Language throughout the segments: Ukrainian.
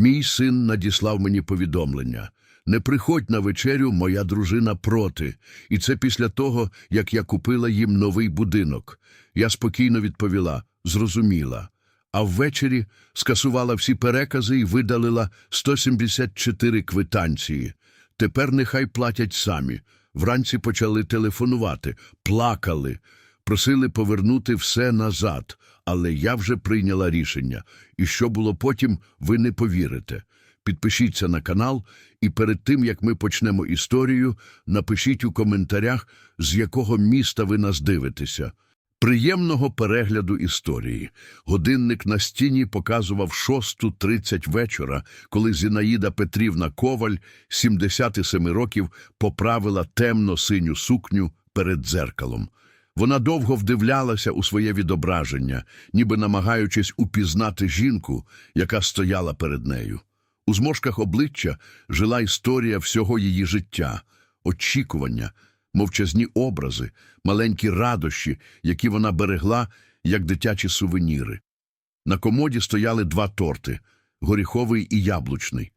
Мій син надіслав мені повідомлення. Не приходь на вечерю, моя дружина проти. І це після того, як я купила їм новий будинок. Я спокійно відповіла, зрозуміла. А ввечері скасувала всі перекази і видалила 174 квитанції. Тепер нехай платять самі. Вранці почали телефонувати, плакали, просили повернути все назад. Але я вже прийняла рішення. І що було потім, ви не повірите. Підпишіться на канал, і перед тим, як ми почнемо історію, напишіть у коментарях, з якого міста ви нас дивитеся. Приємного перегляду історії. Годинник на стіні показував 6.30 вечора, коли Зінаїда Петрівна Коваль, 77 років, поправила темно-синю сукню перед дзеркалом. Вона довго вдивлялася у своє відображення, ніби намагаючись упізнати жінку, яка стояла перед нею. У зморшках обличчя жила історія всього її життя, очікування, мовчазні образи, маленькі радощі, які вона берегла, як дитячі сувеніри. На комоді стояли два торти – горіховий і яблучний.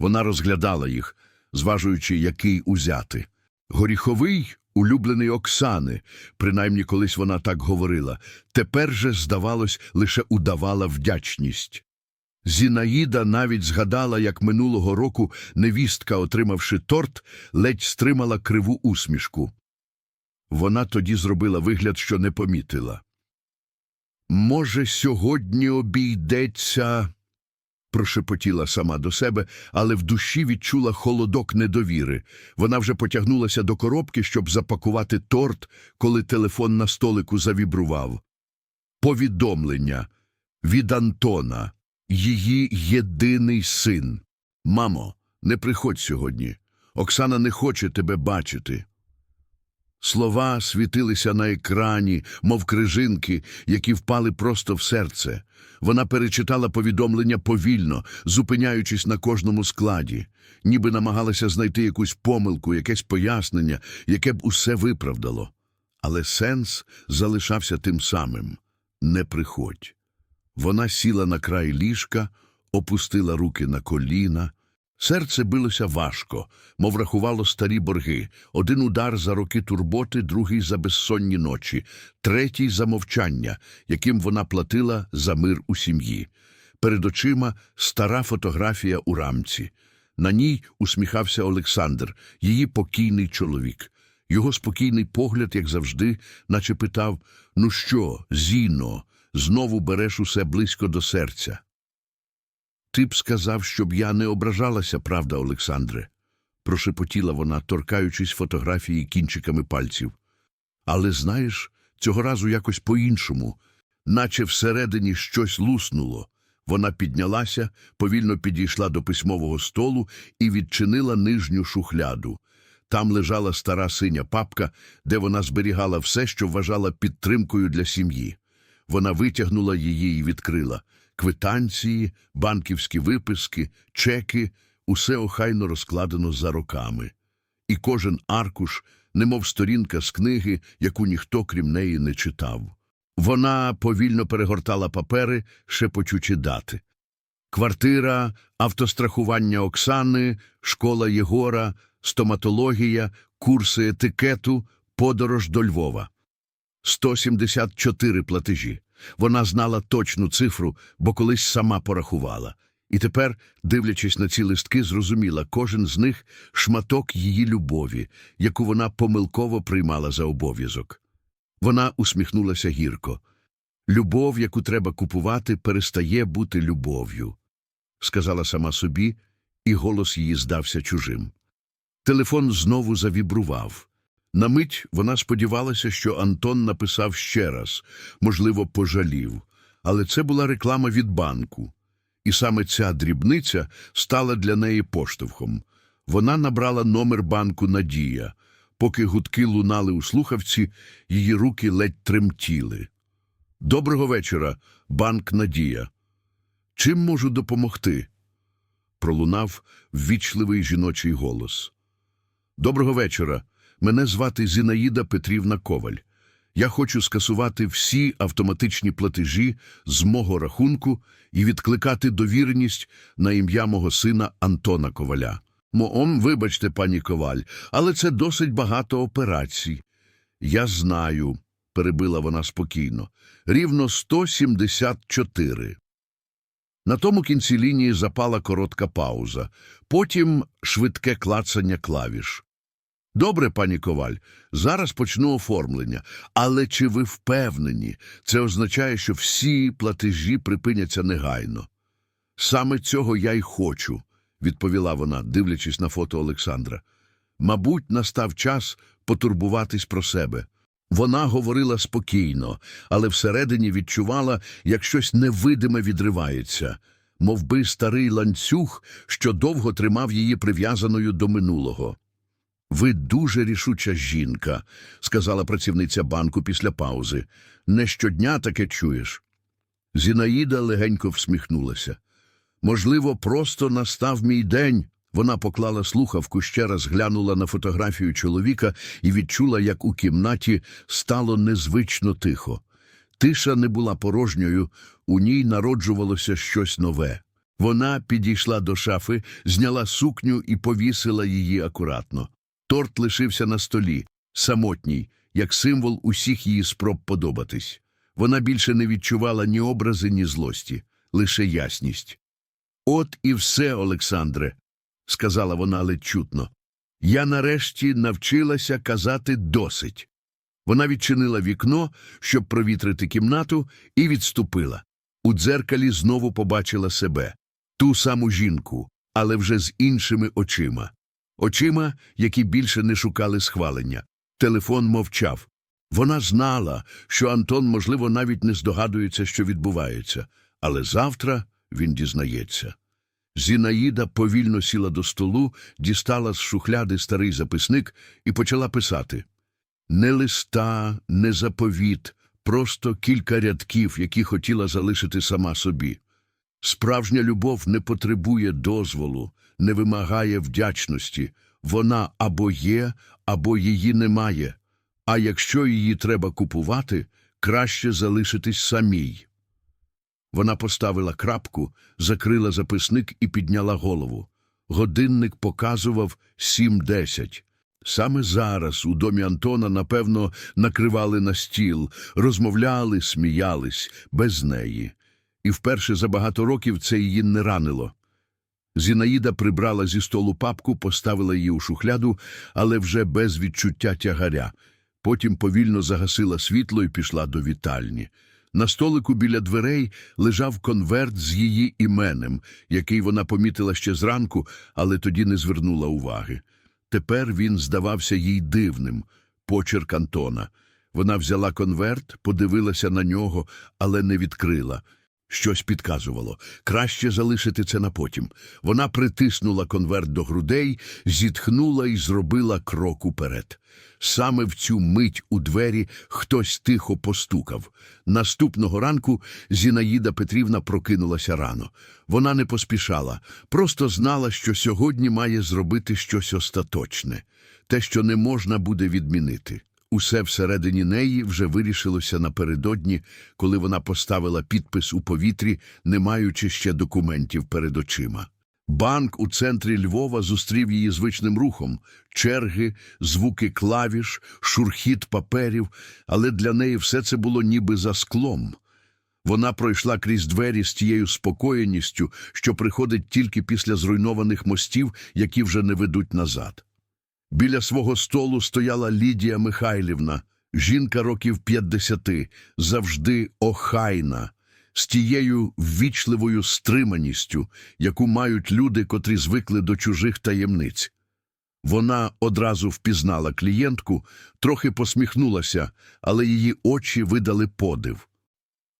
Вона розглядала їх, зважуючи, який узяти. Горіховий – улюблений Оксани, принаймні колись вона так говорила. Тепер же, здавалось, лише удавала вдячність. Зінаїда навіть згадала, як минулого року невістка, отримавши торт, ледь стримала криву усмішку. Вона тоді зробила вигляд, що не помітила. Може, сьогодні обійдеться, прошепотіла сама до себе, але в душі відчула холодок недовіри. Вона вже потягнулася до коробки, щоб запакувати торт, коли телефон на столику завібрував. Повідомлення від Антона. Її єдиний син. Мамо, не приходь сьогодні. Оксана не хоче тебе бачити. Слова світилися на екрані, мов крижинки, які впали просто в серце. Вона перечитала повідомлення повільно, зупиняючись на кожному складі, ніби намагалася знайти якусь помилку, якесь пояснення, яке б усе виправдало. Але сенс залишався тим самим – не приходь. Вона сіла на край ліжка, опустила руки на коліна. Серце билося важко, мов рахувало старі борги. Один удар за роки турботи, другий за безсонні ночі, третій за мовчання, яким вона платила за мир у сім'ї. Перед очима стара фотографія у рамці. На ній усміхався Олександр, її покійний чоловік. Його спокійний погляд, як завжди, наче питав «Ну що, Зіно?» знову береш усе близько до серця. Ти б сказав, щоб я не ображалася, правда, Олександре, прошепотіла вона, торкаючись фотографії кінчиками пальців. Але знаєш, цього разу якось по-іншому, наче всередині щось луснуло. Вона піднялася, повільно підійшла до письмового столу і відчинила нижню шухляду. Там лежала стара синя папка, де вона зберігала все, що вважала підтримкою для сім'ї. Вона витягнула її і відкрила. Квитанції, банківські виписки, чеки – усе охайно розкладено за роками. І кожен аркуш, немов сторінка з книги, яку ніхто крім неї не читав. Вона повільно перегортала папери, шепочучи дати. Квартира, автострахування Оксани, школа Єгора, стоматологія, курси етикету, подорож до Львова. 174 платежі. Вона знала точну цифру, бо колись сама порахувала. І тепер, дивлячись на ці листки, зрозуміла кожен з них шматок її любові, яку вона помилково приймала за обов'язок. Вона усміхнулася гірко. Любов, яку треба купувати, перестає бути любов'ю, сказала сама собі, і голос її здався чужим. Телефон знову завібрував. На мить вона сподівалася, що Антон написав ще раз, можливо, пожалів. Але це була реклама від банку. І саме ця дрібниця стала для неї поштовхом. Вона набрала номер банку Надія. Поки гудки лунали у слухавці, її руки ледь тремтіли. Доброго вечора, банк Надія. Чим можу допомогти? Пролунав ввічливий жіночий голос. Доброго вечора. Мене звати Зінаїда Петрівна Коваль. Я хочу скасувати всі автоматичні платежі з мого рахунку і відкликати довіреність на ім'я мого сина Антона Коваля. Моом, вибачте, пані Коваль, але це досить багато операцій. Я знаю, перебила вона спокійно, рівно 174. На тому кінці лінії запала коротка пауза, потім швидке клацання клавіш. Добре, пані Коваль, зараз почну оформлення. Але чи ви впевнені? Це означає, що всі платежі припиняться негайно. Саме цього я й хочу, відповіла вона, дивлячись на фото Олександра. Мабуть, настав час потурбуватись про себе. Вона говорила спокійно, але всередині відчувала, як щось невидиме відривається, мов би старий ланцюг, що довго тримав її прив'язаною до минулого. Ви дуже рішуча жінка, сказала працівниця банку після паузи. Не щодня таке чуєш. Зінаїда легенько всміхнулася. Можливо, просто настав мій день. Вона поклала слухавку, ще раз глянула на фотографію чоловіка і відчула, як у кімнаті стало незвично тихо. Тиша не була порожньою, у ній народжувалося щось нове. Вона підійшла до шафи, зняла сукню і повісила її акуратно. Торт лишився на столі, самотній, як символ усіх її спроб подобатись. Вона більше не відчувала ні образи, ні злості, лише ясність. От і все, Олександре, сказала вона ледь чутно. Я нарешті навчилася казати досить. Вона відчинила вікно, щоб провітрити кімнату, і відступила. У дзеркалі знову побачила себе, ту саму жінку, але вже з іншими очима. Очима, які більше не шукали схвалення. Телефон мовчав. Вона знала, що Антон, можливо, навіть не здогадується, що відбувається, але завтра він дізнається. Зінаїда повільно сіла до столу, дістала з шухляди старий записник і почала писати. Не листа, не заповіт, просто кілька рядків, які хотіла залишити сама собі. Справжня любов не потребує дозволу, не вимагає вдячності. Вона або є, або її немає. А якщо її треба купувати, краще залишитись самій. Вона поставила крапку, закрила записник і підняла голову. Годинник показував сім десять. Саме зараз у домі Антона, напевно, накривали на стіл, розмовляли, сміялись, без неї. І вперше за багато років це її не ранило. Зінаїда прибрала зі столу папку, поставила її у шухляду, але вже без відчуття тягаря. Потім повільно загасила світло і пішла до вітальні. На столику біля дверей лежав конверт з її іменем, який вона помітила ще зранку, але тоді не звернула уваги. Тепер він здавався їй дивним, почерк Антона. Вона взяла конверт, подивилася на нього, але не відкрила. Щось підказувало. Краще залишити це на потім. Вона притиснула конверт до грудей, зітхнула і зробила крок уперед. Саме в цю мить у двері хтось тихо постукав. Наступного ранку Зінаїда Петрівна прокинулася рано. Вона не поспішала, просто знала, що сьогодні має зробити щось остаточне, те, що не можна буде відмінити. Усе всередині неї вже вирішилося напередодні, коли вона поставила підпис у повітрі, не маючи ще документів перед очима. Банк у центрі Львова зустрів її звичним рухом черги, звуки клавіш, шурхіт паперів, але для неї все це було ніби за склом. Вона пройшла крізь двері з тією спокоєністю, що приходить тільки після зруйнованих мостів, які вже не ведуть назад. Біля свого столу стояла Лідія Михайлівна, жінка років п'ятдесяти, завжди охайна, з тією ввічливою стриманістю, яку мають люди, котрі звикли до чужих таємниць. Вона одразу впізнала клієнтку, трохи посміхнулася, але її очі видали подив.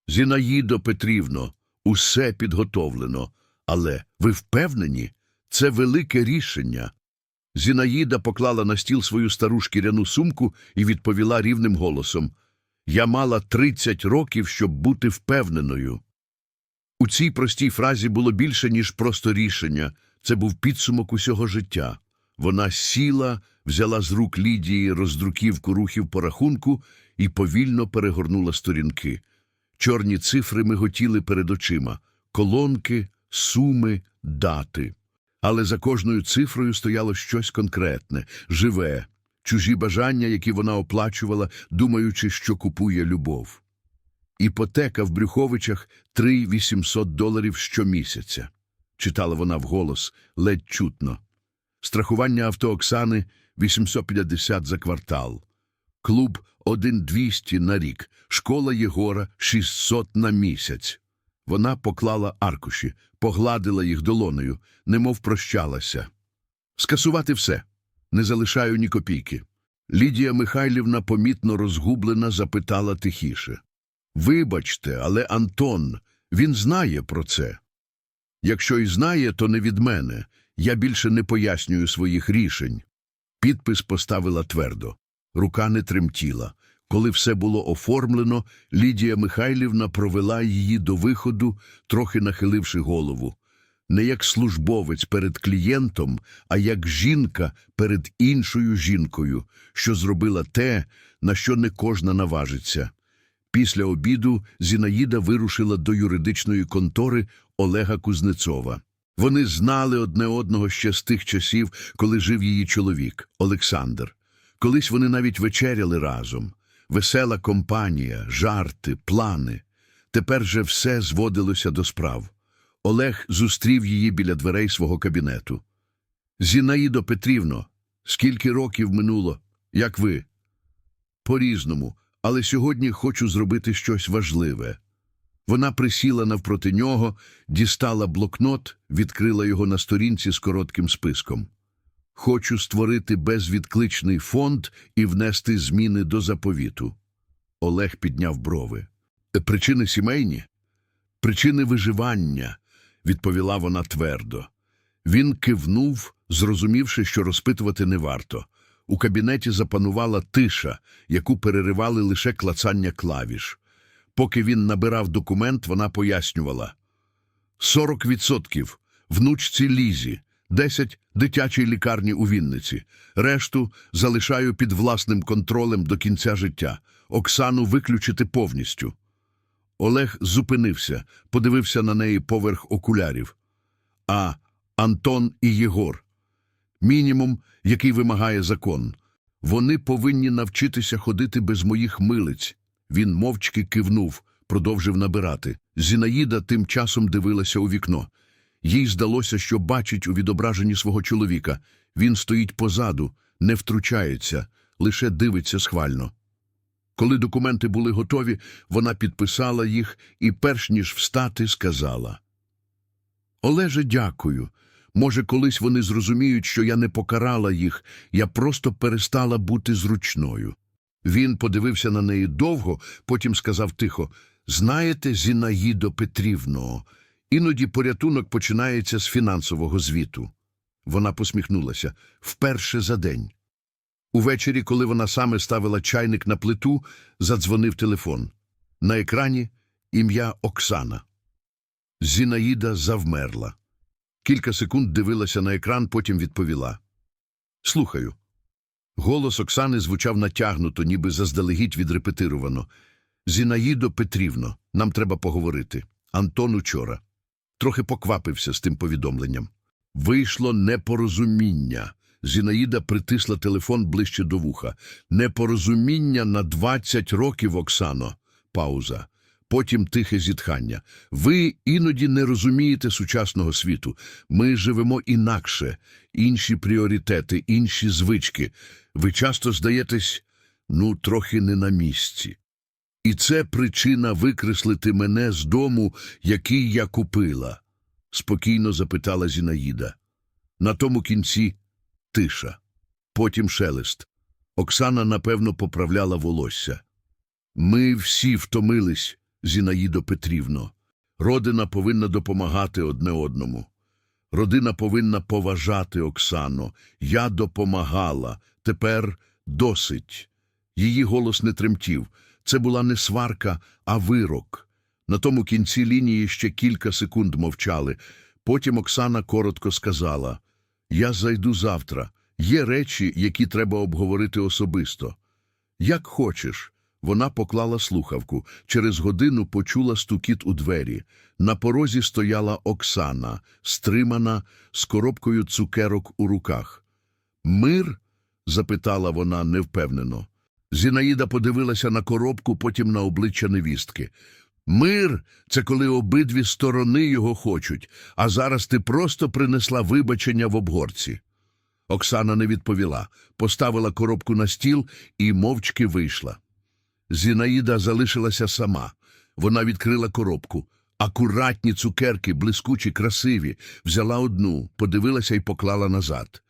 Зінаїдо Петрівно, усе підготовлено, але ви впевнені? Це велике рішення. Зінаїда поклала на стіл свою стару шкіряну сумку і відповіла рівним голосом. Я мала тридцять років, щоб бути впевненою. У цій простій фразі було більше, ніж просто рішення. Це був підсумок усього життя. Вона сіла, взяла з рук Лідії роздруківку рухів по рахунку і повільно перегорнула сторінки. Чорні цифри миготіли перед очима, колонки, суми, дати. Але за кожною цифрою стояло щось конкретне, живе, чужі бажання, які вона оплачувала, думаючи, що купує любов. Іпотека в Брюховичах – 3-800 доларів щомісяця. Читала вона вголос, ледь чутно. Страхування авто Оксани – 850 за квартал. Клуб – 1200 на рік. Школа Єгора – 600 на місяць. Вона поклала аркуші, погладила їх долоною, немов прощалася. Скасувати все. Не залишаю ні копійки. Лідія Михайлівна, помітно розгублена, запитала тихіше. Вибачте, але Антон, він знає про це. Якщо і знає, то не від мене. Я більше не пояснюю своїх рішень. Підпис поставила твердо. Рука не тремтіла. Коли все було оформлено, Лідія Михайлівна провела її до виходу, трохи нахиливши голову. Не як службовець перед клієнтом, а як жінка перед іншою жінкою, що зробила те, на що не кожна наважиться. Після обіду Зінаїда вирушила до юридичної контори Олега Кузнецова. Вони знали одне одного ще з тих часів, коли жив її чоловік Олександр. Колись вони навіть вечеряли разом. Весела компанія, жарти, плани. Тепер же все зводилося до справ. Олег зустрів її біля дверей свого кабінету. Зінаїдо Петрівно, скільки років минуло, як ви? По-різному, але сьогодні хочу зробити щось важливе. Вона присіла навпроти нього, дістала блокнот, відкрила його на сторінці з коротким списком. Хочу створити безвідкличний фонд і внести зміни до заповіту. Олег підняв брови. «Е, Причини сімейні? Причини виживання, відповіла вона твердо. Він кивнув, зрозумівши, що розпитувати не варто. У кабінеті запанувала тиша, яку переривали лише клацання клавіш. Поки він набирав документ, вона пояснювала. «40 відсотків внучці Лізі, 10 дитячій лікарні у Вінниці. Решту залишаю під власним контролем до кінця життя. Оксану виключити повністю. Олег зупинився, подивився на неї поверх окулярів. А Антон і Єгор. Мінімум, який вимагає закон. Вони повинні навчитися ходити без моїх милиць. Він мовчки кивнув, продовжив набирати. Зінаїда тим часом дивилася у вікно. Їй здалося, що бачить у відображенні свого чоловіка. Він стоїть позаду, не втручається, лише дивиться схвально. Коли документи були готові, вона підписала їх і, перш ніж встати, сказала. Олеже, дякую. Може, колись вони зрозуміють, що я не покарала їх, я просто перестала бути зручною. Він подивився на неї довго, потім сказав тихо, «Знаєте, Зінаїдо Петрівно, іноді порятунок починається з фінансового звіту». Вона посміхнулася. «Вперше за день». Увечері, коли вона саме ставила чайник на плиту, задзвонив телефон. На екрані ім'я Оксана. Зінаїда завмерла. Кілька секунд дивилася на екран, потім відповіла. «Слухаю». Голос Оксани звучав натягнуто, ніби заздалегідь відрепетировано. «Зінаїдо Петрівно, нам треба поговорити. Антон учора». Трохи поквапився з тим повідомленням. Вийшло непорозуміння. Зінаїда притисла телефон ближче до вуха. Непорозуміння на 20 років, Оксано. Пауза. Потім тихе зітхання. Ви іноді не розумієте сучасного світу. Ми живемо інакше, інші пріоритети, інші звички. Ви часто здаєтесь, ну, трохи не на місці. І це причина викреслити мене з дому, який я купила? спокійно запитала Зінаїда. На тому кінці тиша. Потім шелест. Оксана, напевно, поправляла волосся. Ми всі втомились, Зінаїдо Петрівно. Родина повинна допомагати одне одному. Родина повинна поважати Оксану. Я допомагала. Тепер досить. Її голос не тремтів. Це була не сварка, а вирок. На тому кінці лінії ще кілька секунд мовчали. Потім Оксана коротко сказала «Я зайду завтра. Є речі, які треба обговорити особисто. Як хочеш. Вона поклала слухавку. Через годину почула стукіт у двері. На порозі стояла Оксана, стримана, з коробкою цукерок у руках. Мир? запитала вона невпевнено. Зінаїда подивилася на коробку, потім на обличчя невістки. Мир це коли обидві сторони його хочуть, а зараз ти просто принесла вибачення в обгорці. Оксана не відповіла, поставила коробку на стіл і мовчки вийшла. Зінаїда залишилася сама. Вона відкрила коробку. Акуратні цукерки, блискучі, красиві, взяла одну, подивилася і поклала назад.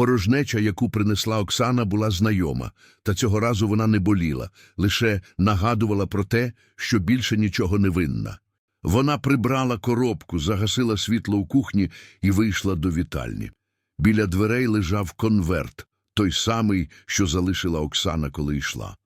Порожнеча, яку принесла Оксана, була знайома, та цього разу вона не боліла, лише нагадувала про те, що більше нічого не винна. Вона прибрала коробку, загасила світло у кухні і вийшла до вітальні. Біля дверей лежав конверт, той самий, що залишила Оксана, коли йшла.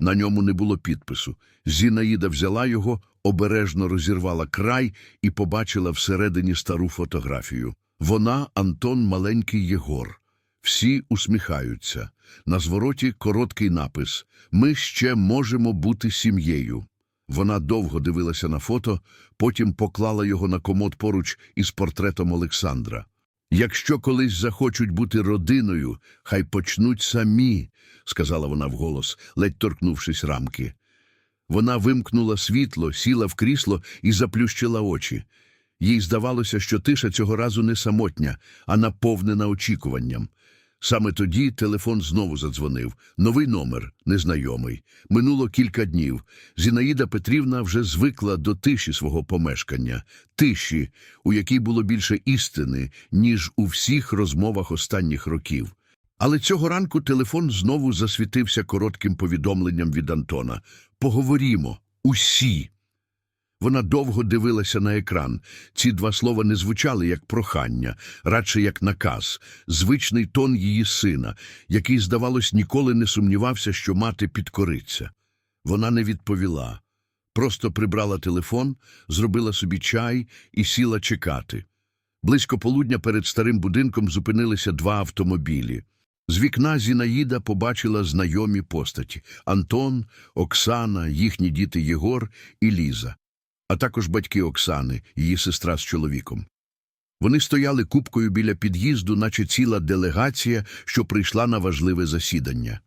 На ньому не було підпису. Зінаїда взяла його, обережно розірвала край і побачила всередині стару фотографію. Вона, Антон, маленький Єгор. Всі усміхаються. На звороті короткий напис Ми ще можемо бути сім'єю. Вона довго дивилася на фото, потім поклала його на комод поруч із портретом Олександра. Якщо колись захочуть бути родиною, хай почнуть самі, сказала вона вголос, ледь торкнувшись рамки. Вона вимкнула світло, сіла в крісло і заплющила очі. Їй здавалося, що тиша цього разу не самотня, а наповнена очікуванням. Саме тоді телефон знову задзвонив. Новий номер, незнайомий. Минуло кілька днів. Зінаїда Петрівна вже звикла до тиші свого помешкання, тиші, у якій було більше істини, ніж у всіх розмовах останніх років. Але цього ранку телефон знову засвітився коротким повідомленням від Антона. Поговорімо. Усі. Вона довго дивилася на екран. Ці два слова не звучали як прохання, радше як наказ, звичний тон її сина, який, здавалось, ніколи не сумнівався, що мати підкориться. Вона не відповіла. Просто прибрала телефон, зробила собі чай і сіла чекати. Близько полудня перед старим будинком зупинилися два автомобілі. З вікна Зінаїда побачила знайомі постаті – Антон, Оксана, їхні діти Єгор і Ліза а також батьки Оксани, її сестра з чоловіком. Вони стояли купкою біля під'їзду, наче ціла делегація, що прийшла на важливе засідання.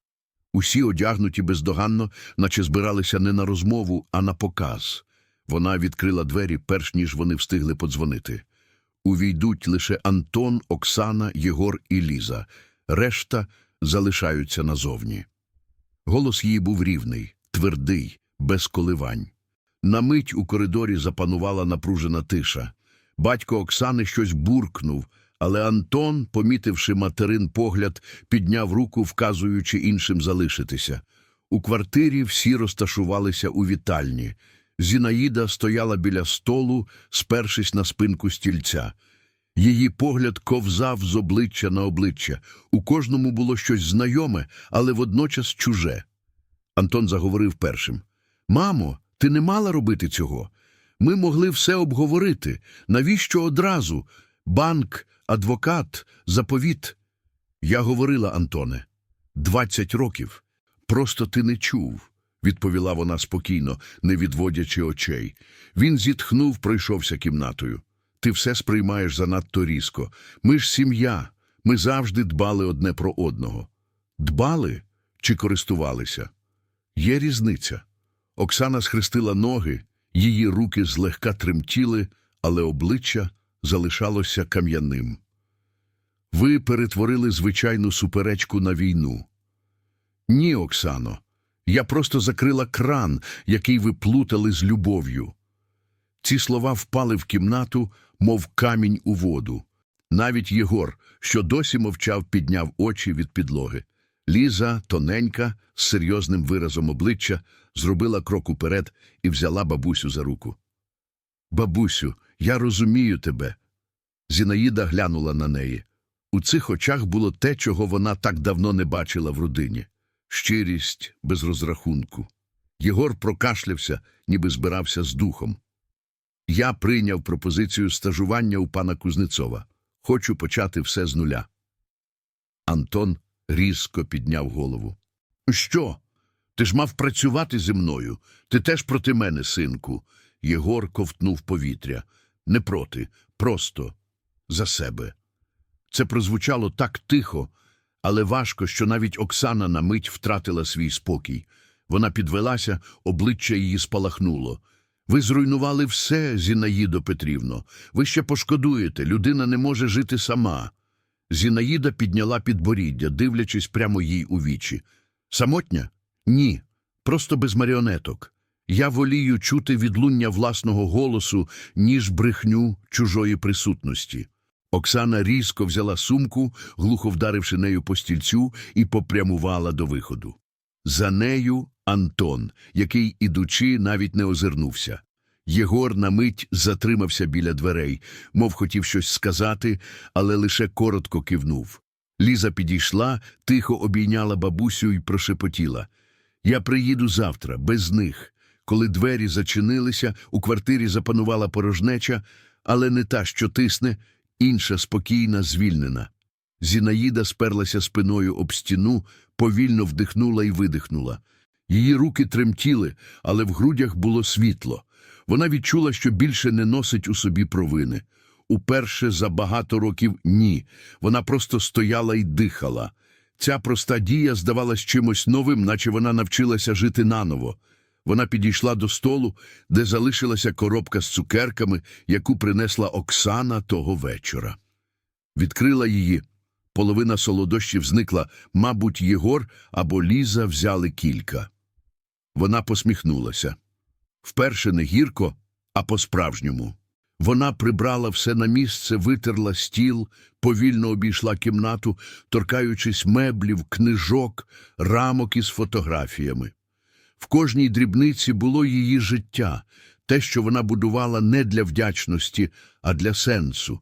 Усі одягнуті бездоганно, наче збиралися не на розмову, а на показ. Вона відкрила двері, перш ніж вони встигли подзвонити. Увійдуть лише Антон, Оксана, Єгор і Ліза. Решта залишаються назовні. Голос її був рівний, твердий, без коливань. На мить у коридорі запанувала напружена тиша. Батько Оксани щось буркнув, але Антон, помітивши материн погляд, підняв руку, вказуючи іншим залишитися. У квартирі всі розташувалися у вітальні. Зінаїда стояла біля столу, спершись на спинку стільця. Її погляд ковзав з обличчя на обличчя. У кожному було щось знайоме, але водночас чуже. Антон заговорив першим. Мамо, ти не мала робити цього. Ми могли все обговорити. Навіщо одразу? Банк, адвокат, заповіт. Я говорила, Антоне. Двадцять років. Просто ти не чув, відповіла вона спокійно, не відводячи очей. Він зітхнув, пройшовся кімнатою. Ти все сприймаєш занадто різко. Ми ж сім'я. Ми завжди дбали одне про одного. Дбали чи користувалися? Є різниця. Оксана схрестила ноги, її руки злегка тремтіли, але обличчя залишалося кам'яним. Ви перетворили звичайну суперечку на війну. Ні, Оксано, я просто закрила кран, який ви плутали з любов'ю. Ці слова впали в кімнату, мов камінь у воду. Навіть Єгор, що досі мовчав, підняв очі від підлоги. Ліза, тоненька, з серйозним виразом обличчя, зробила крок уперед і взяла бабусю за руку. Бабусю, я розумію тебе. Зінаїда глянула на неї. У цих очах було те, чого вона так давно не бачила в родині щирість без розрахунку. Єгор прокашлявся, ніби збирався з духом. Я прийняв пропозицію стажування у пана Кузнецова. Хочу почати все з нуля. Антон різко підняв голову. Що? Ти ж мав працювати зі мною. Ти теж проти мене, синку. Єгор ковтнув повітря. Не проти, просто за себе. Це прозвучало так тихо, але важко, що навіть Оксана на мить втратила свій спокій. Вона підвелася, обличчя її спалахнуло. Ви зруйнували все, Зінаїдо Петрівно. Ви ще пошкодуєте, людина не може жити сама. Зінаїда підняла підборіддя, дивлячись прямо їй у вічі. Самотня? Ні, просто без маріонеток. Я волію чути відлуння власного голосу, ніж брехню чужої присутності. Оксана різко взяла сумку, глухо вдаривши нею по стільцю, і попрямувала до виходу. За нею Антон, який, ідучи, навіть не озирнувся. Єгор на мить затримався біля дверей, мов хотів щось сказати, але лише коротко кивнув. Ліза підійшла, тихо обійняла бабусю і прошепотіла. Я приїду завтра, без них. Коли двері зачинилися, у квартирі запанувала порожнеча, але не та, що тисне, інша спокійна, звільнена. Зінаїда сперлася спиною об стіну, повільно вдихнула і видихнула. Її руки тремтіли, але в грудях було світло. Вона відчула, що більше не носить у собі провини. Уперше за багато років ні. Вона просто стояла і дихала. Ця проста дія здавалась чимось новим, наче вона навчилася жити наново. Вона підійшла до столу, де залишилася коробка з цукерками, яку принесла Оксана того вечора. Відкрила її. Половина солодощів зникла, мабуть, Єгор або Ліза взяли кілька. Вона посміхнулася. Вперше не гірко, а по-справжньому. Вона прибрала все на місце, витерла стіл, повільно обійшла кімнату, торкаючись меблів, книжок, рамок із фотографіями. В кожній дрібниці було її життя, те, що вона будувала не для вдячності, а для сенсу.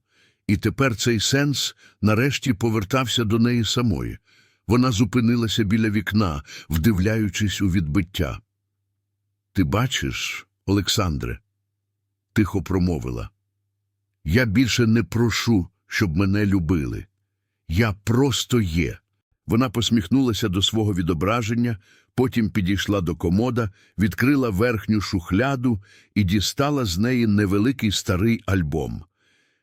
І тепер цей сенс нарешті повертався до неї самої. Вона зупинилася біля вікна, вдивляючись у відбиття. Ти бачиш, Олександре, тихо промовила. Я більше не прошу, щоб мене любили. Я просто є. Вона посміхнулася до свого відображення, потім підійшла до комода, відкрила верхню шухляду і дістала з неї невеликий старий альбом.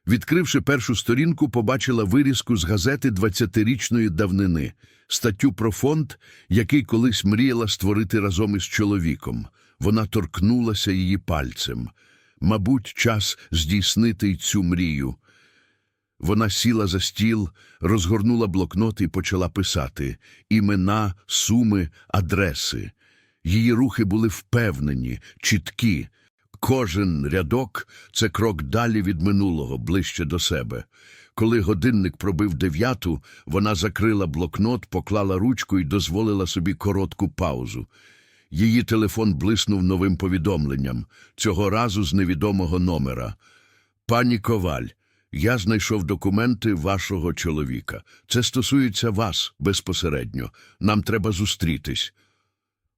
Відкривши першу сторінку, побачила вирізку з газети 20-річної давнини, статтю про фонд, який колись мріяла створити разом із чоловіком. Вона торкнулася її пальцем. Мабуть, час здійснити й цю мрію. Вона сіла за стіл, розгорнула блокнот і почала писати імена, суми, адреси. Її рухи були впевнені, чіткі. Кожен рядок це крок далі від минулого, ближче до себе. Коли годинник пробив дев'яту, вона закрила блокнот, поклала ручку і дозволила собі коротку паузу. Її телефон блиснув новим повідомленням, цього разу з невідомого номера. Пані Коваль, я знайшов документи вашого чоловіка. Це стосується вас безпосередньо. Нам треба зустрітись.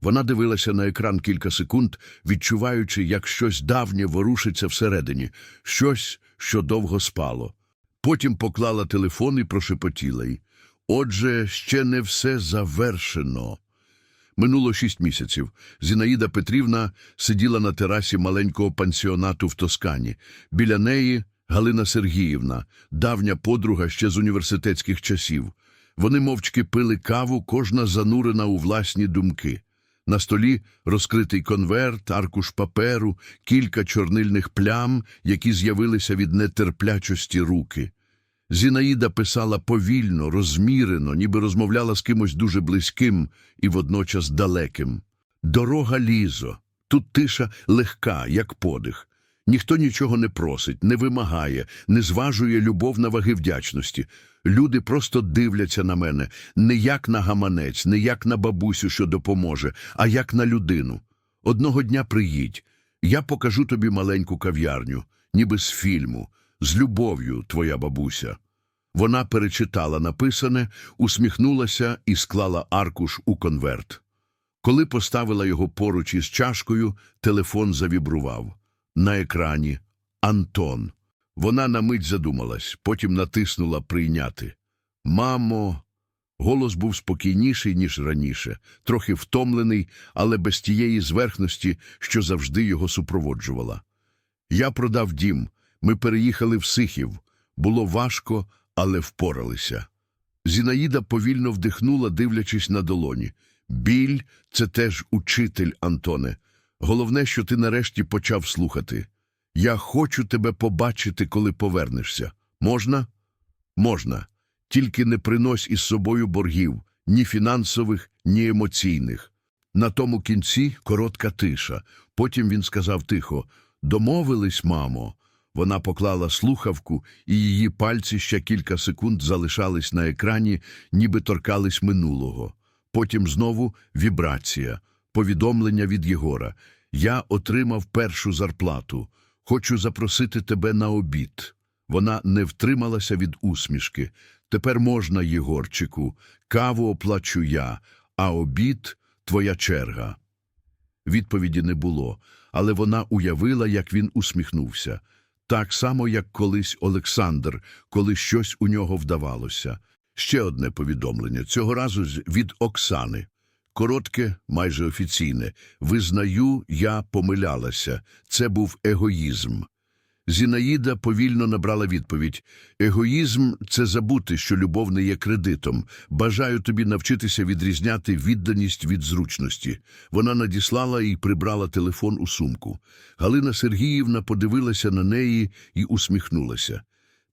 Вона дивилася на екран кілька секунд, відчуваючи, як щось давнє ворушиться всередині, щось, що довго спало. Потім поклала телефон і прошепотіла й. Отже, ще не все завершено. Минуло шість місяців. Зінаїда Петрівна сиділа на терасі маленького пансіонату в Тоскані. Біля неї Галина Сергіївна, давня подруга ще з університетських часів. Вони мовчки пили каву, кожна занурена у власні думки. На столі розкритий конверт, аркуш паперу, кілька чорнильних плям, які з'явилися від нетерплячості руки. Зінаїда писала повільно, розмірено, ніби розмовляла з кимось дуже близьким і водночас далеким. Дорога лізо. Тут тиша легка, як подих. Ніхто нічого не просить, не вимагає, не зважує любов на ваги вдячності. Люди просто дивляться на мене не як на гаманець, не як на бабусю, що допоможе, а як на людину. Одного дня приїдь. Я покажу тобі маленьку кав'ярню, ніби з фільму, з любов'ю, твоя бабуся. Вона перечитала написане, усміхнулася і склала аркуш у конверт. Коли поставила його поруч із чашкою, телефон завібрував. На екрані Антон. Вона на мить задумалась, потім натиснула прийняти. Мамо, Голос був спокійніший, ніж раніше, трохи втомлений, але без тієї зверхності, що завжди його супроводжувала. Я продав дім, ми переїхали в Сихів. Було важко, але впоралися. Зінаїда повільно вдихнула, дивлячись на долоні. Біль – це теж учитель, Антоне. Головне, що ти нарешті почав слухати. Я хочу тебе побачити, коли повернешся. Можна? Можна. Тільки не принось із собою боргів, ні фінансових, ні емоційних. На тому кінці коротка тиша. Потім він сказав тихо Домовились, мамо. Вона поклала слухавку, і її пальці ще кілька секунд залишались на екрані, ніби торкались минулого. Потім знову вібрація, повідомлення від Єгора. Я отримав першу зарплату. Хочу запросити тебе на обід. Вона не втрималася від усмішки. Тепер можна, Єгорчику, каву оплачу я, а обід – твоя черга. Відповіді не було, але вона уявила, як він усміхнувся. Так само, як колись Олександр, коли щось у нього вдавалося. Ще одне повідомлення, цього разу від Оксани. Коротке, майже офіційне. Визнаю, я помилялася. Це був егоїзм. Зінаїда повільно набрала відповідь. Егоїзм – це забути, що любов не є кредитом. Бажаю тобі навчитися відрізняти відданість від зручності. Вона надіслала і прибрала телефон у сумку. Галина Сергіївна подивилася на неї і усміхнулася.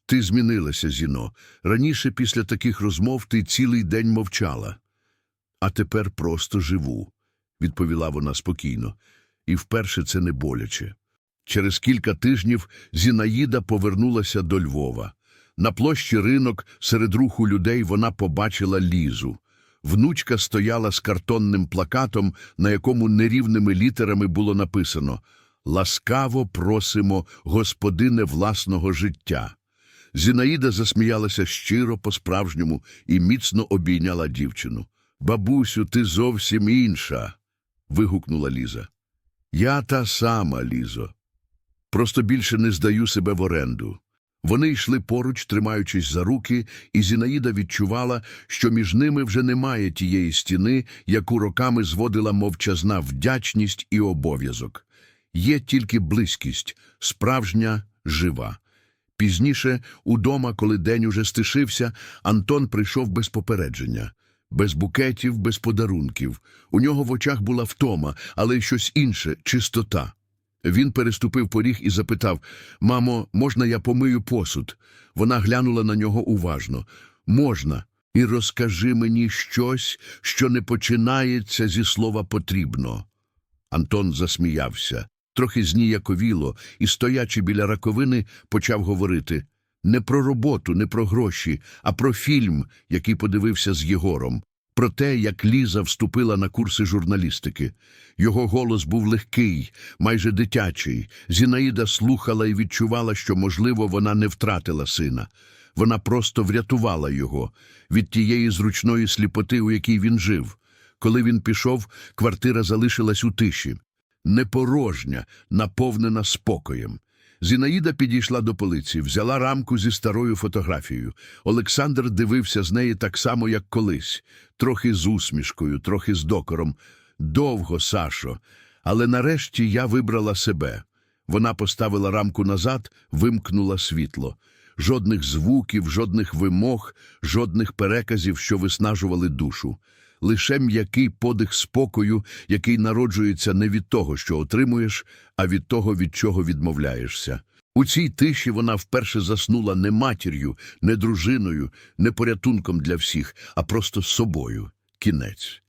Ти змінилася, Зіно. Раніше після таких розмов ти цілий день мовчала. А тепер просто живу, відповіла вона спокійно. І вперше це не боляче. Через кілька тижнів Зінаїда повернулася до Львова. На площі ринок серед руху людей вона побачила Лізу. Внучка стояла з картонним плакатом, на якому нерівними літерами було написано «Ласкаво просимо господине власного життя». Зінаїда засміялася щиро по-справжньому і міцно обійняла дівчину. «Бабусю, ти зовсім інша», – вигукнула Ліза. «Я та сама, Лізо. Просто більше не здаю себе в оренду. Вони йшли поруч, тримаючись за руки, і Зінаїда відчувала, що між ними вже немає тієї стіни, яку роками зводила мовчазна вдячність і обов'язок. Є тільки близькість, справжня, жива. Пізніше, удома, коли день уже стишився, Антон прийшов без попередження. Без букетів, без подарунків. У нього в очах була втома, але й щось інше – чистота. Він переступив поріг і запитав, «Мамо, можна я помию посуд?» Вона глянула на нього уважно. «Можна. І розкажи мені щось, що не починається зі слова «потрібно». Антон засміявся. Трохи зніяковіло і, стоячи біля раковини, почав говорити не про роботу, не про гроші, а про фільм, який подивився з Єгором, про те, як Ліза вступила на курси журналістики. Його голос був легкий, майже дитячий. Зінаїда слухала і відчувала, що, можливо, вона не втратила сина. Вона просто врятувала його від тієї зручної сліпоти, у якій він жив. Коли він пішов, квартира залишилась у тиші. Не порожня, наповнена спокоєм. Зінаїда підійшла до полиці, взяла рамку зі старою фотографією. Олександр дивився з неї так само, як колись, трохи з усмішкою, трохи з докором. Довго, Сашо, але нарешті я вибрала себе. Вона поставила рамку назад, вимкнула світло. Жодних звуків, жодних вимог, жодних переказів, що виснажували душу. Лише м'який подих спокою, який народжується не від того, що отримуєш, а від того, від чого відмовляєшся. У цій тиші вона вперше заснула не матір'ю, не дружиною, не порятунком для всіх, а просто собою. Кінець.